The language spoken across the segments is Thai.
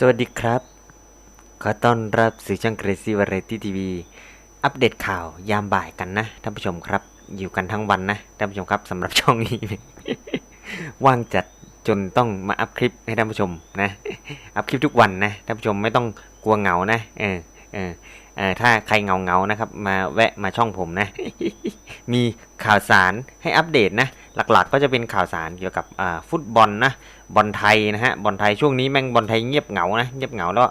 สวัสดีครับ ขอต้อนรับสู่ช่อง Crazy Variety TV อัปเดตข่าวยามบ่ายกันนะท่านผู้ชมครับ อยู่กันทั้งวันนะท่านผู้ชมครับสำหรับช่องนี้ ว่างจัดจนต้องมาอัพคลิปให้ท่านผู้ชมนะ อัพคลิปทุกวันนะท่านผู้ชมไม่ต้องกลัวเหงานะเออเออเออ ถ้าใครเงาเงานะครับ มาแวะมาช่องผมนะ มีข่าวสารให้อัปเดตนะ หลักๆ ก็จะเป็นข่าวสารเกี่ยวกับฟุตบอลนะ บอลไทยนะฮะ บอลไทยช่วงนี้แม่งบอลไทยเงียบเหงานะ เงียบเหงาแล้ว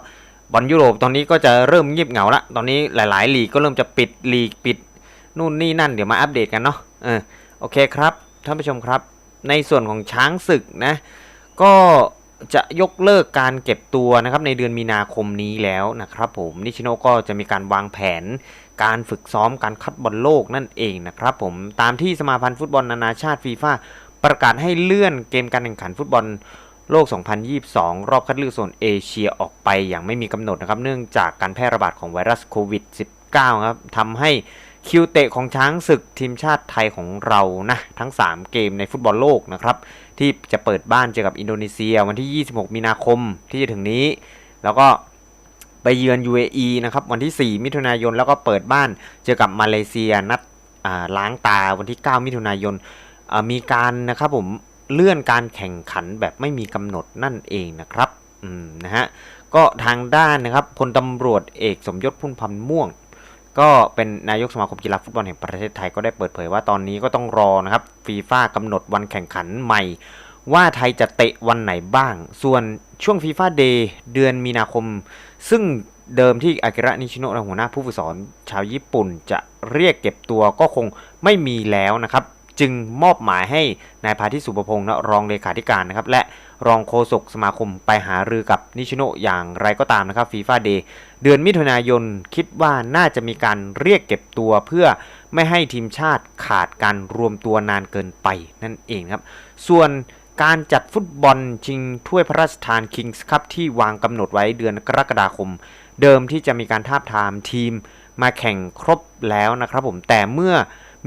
บอลยุโรปตอนนี้ก็จะเริ่มเงียบเหงาละ ตอนนี้หลายๆลีกก็เริ่มจะปิดลีกปิดนู่นนี่นั่นเดี๋ยวมาอัปเดตกันเนาะ เออ โอเคครับท่านผู้ชมครับ ในส่วนของช้างศึกนะ ก็ จะยกเลิกการเก็บตัวนะครับในเดือนมีนาคมนี้แล้วนะครับผมนิชิโนก็จะมีการวางแผน การฝึกซ้อมการคัดบอลโลกนั่นเองนะครับผมตามที่สมาพันธ์ฟุตบอลนานาชาติฟีฟ่าประกาศให้เลื่อนเกมการแข่งขันฟุตบอลโลก 2022 รอบคัดเลือกโซนเอเชียออกไปอย่างไม่มีกำหนดนะครับ เนื่องจากการแพร่ระบาดของไวรัสโควิด -19 ครับทำให้ คิวเตะของช้างศึกทีมชาติไทยของเรานะทั้ง 3 เกมในฟุตบอลโลกนะครับที่จะเปิดบ้านเจอกับอินโดนีเซียวันที่ 26 มีนาคมที่จะถึงนี้ แล้วก็ไปเยือน UAE นะครับวันที่ 4 มิถุนายนแล้วก็เปิดบ้านเจอกับมาเลเซียนัดล้างตาวันที่ 9 มิถุนายนมีการนะครับผมเลื่อนการแข่งขันแบบไม่มีกำหนดนั่นเองนะครับนะฮะก็ทางด้านนะครับพลตำรวจเอกสมยศพุ่มพันธ์ม่วง ก็เป็นนายกสมาคมกีฬาฟุตบอลแห่งประเทศไทยก็ได้เปิดเผยว่าตอนนี้ก็ต้องรอนะครับฟีฟ่ากำหนดวันแข่งขันใหม่ ว่าไทยจะเตะวันไหนบ้าง ส่วนช่วงฟีฟ่าเดย์เดือนมีนาคม ซึ่งเดิมที่อากิระนิชิโนะหัวหน้าผู้ฝึกสอนชาวญี่ปุ่นจะเรียกเก็บตัวก็คงไม่มีแล้วนะครับ จึงมอบหมายให้นายพาทิสุภพงศ์นะรองเลขาธิการนะครับและรองโฆษกสมาคมไปหารือกับนิชิโนอย่างไรก็ตามนะครับฟีฟ่าเดย์เดือนมิถุนายนคิดว่าน่าจะมีการเรียกเก็บตัวเพื่อไม่ให้ทีมชาติขาดการรวมตัวนานเกินไปนั่นเองครับ ส่วนการจัดฟุตบอลชิงถ้วยพระราชทานคิงส์คัพที่วางกำหนดไว้เดือนกรกฎาคม เดิมที่จะมีการทาบทามทีมมาแข่งครบแล้วนะครับผมแต่เมื่อ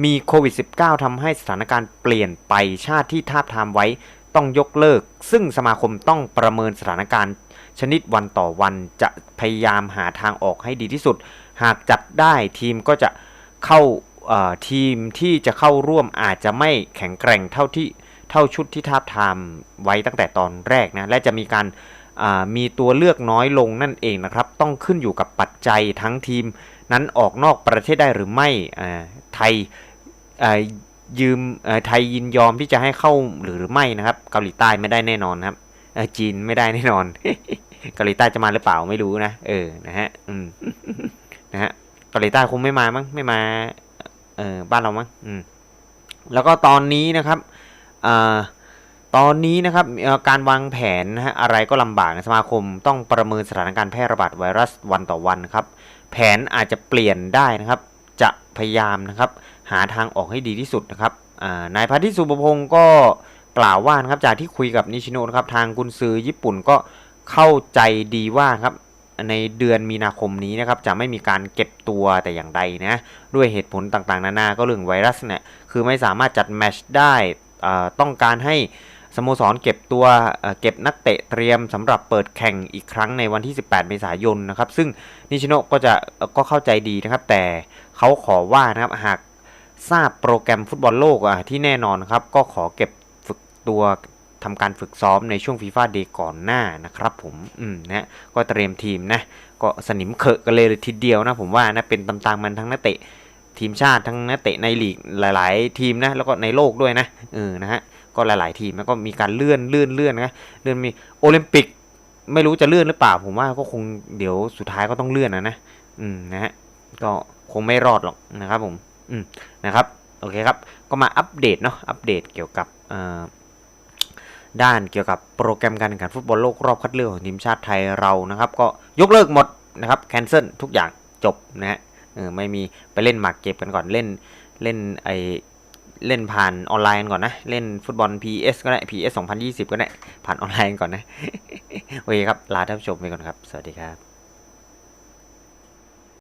มีโควิด -19 ทำให้สถานการณ์เปลี่ยนไปชาติที่ทาบทามไว้ต้องยกเลิก ซึ่งสมาคมต้องประเมินสถานการณ์ ชนิดวันต่อวันจะพยายามหาทางออกให้ดีที่สุด หากจัดได้ทีมก็จะเข้าทีมที่จะเข้าร่วมอาจจะไม่แข็งแกร่งเท่าที่เท่าชุดที่ทาบทามไว้ตั้งแต่ตอนแรกนะและจะมีการมีตัวเลือกน้อยลงนั่นเองนะครับ ต้องขึ้นอยู่กับปัจจัยทั้งทีม นั้นออกนอกประเทศได้หรือไม่ไทยยืมไทยยินยอมที่จะให้เข้าหรือไม่นะครับ เกาหลีใต้ไม่ได้แน่นอนครับจีนไม่ได้แน่นอน เกาหลีใต้จะมาหรือเปล่าไม่รู้นะเออนะฮะอืมนะฮะเกาหลีใต้คงไม่มามั้งไม่มาเออบ้านเรามั้งอืมแล้วก็ตอนนี้นะครับอ่าตอนนี้นะครับการวางแผนนะฮะอะไรก็ลำบากสมาคมต้องประเมินสถานการณ์แพร่ระบาดไวรัสวันต่อวันครับ แผนอาจจะเปลี่ยนได้นะครับ จะพยายามนะครับ หาทางออกให้ดีที่สุดนะครับนายพาทิสุภพงศ์ก็กล่าวว่านะครับจากที่คุยกับนิชิโนะนะครับทางกุนซือญี่ปุ่นก็เข้าใจดีว่าครับในเดือนมีนาคมนี้นะครับจะไม่มีการเก็บตัวแต่อย่างใดนะด้วยเหตุผลต่างๆ นานาก็เรื่องไวรัสเนี่ยคือไม่สามารถจัดแมชได้ต้องการให้ โมสรเก็บตัวเก็บนักเตะเตรียมสำหรับเปิดแข่งอีกครั้งในวันที่ 18 เมษายนนะครับซึ่งนิชิโนก็จะก็เข้าใจดีนะครับ แต่เขาขอว่านะครับหากทราบโปรแกรมฟุตบอลโลกที่แน่นอนครับ ก็ขอเก็บฝึกตัวทำการฝึกซ้อมในช่วงฟีฟ่าเดย์ก่อนหน้านะครับผมอืมนะก็เตรียมทีมนะ ก็สนิมเขอะกันเลยทีเดียวนะ ผมว่านะเป็นตามๆมันทั้งนักเตะทีมชาติทั้งนักเตะในลีกหลาย ๆ ทีมนะ แล้วก็ในโลกด้วยนะเออนะฮะ ก็หลาย ๆ ทีมแล้วก็มีการเลื่อนเลื่อนเลื่อนนะเลื่อนมีโอลิมปิกไม่รู้จะเลื่อนหรือเปล่า ผมว่าก็คงเดี๋ยวสุดท้ายก็ต้องเลื่อนนะนะอืมนะฮะก็คงไม่รอดหรอกนะครับผมอืมนะครับโอเคครับ ก็มาอัปเดตเนาะอัปเดตเกี่ยวกับด้านเกี่ยวกับโปรแกรมการแข่งขันฟุตบอลโลกรอบคัดเลือกของทีมชาติไทยเรานะครับ ก็ยกเลิกหมดนะครับแคนเซิลทุกอย่างจบนะฮะไม่มีไปเล่นหมากเก็บกันก่อนเล่นเล่นไอ เล่นผ่านออนไลน์ก่อนนะ เล่นฟุตบอล PS ก็ได้ PS 2020 ก็ได้ ผ่านออนไลน์ก่อนนะ โอเคครับ ลาท่านผู้ชมไปก่อนครับ สวัสดีครับ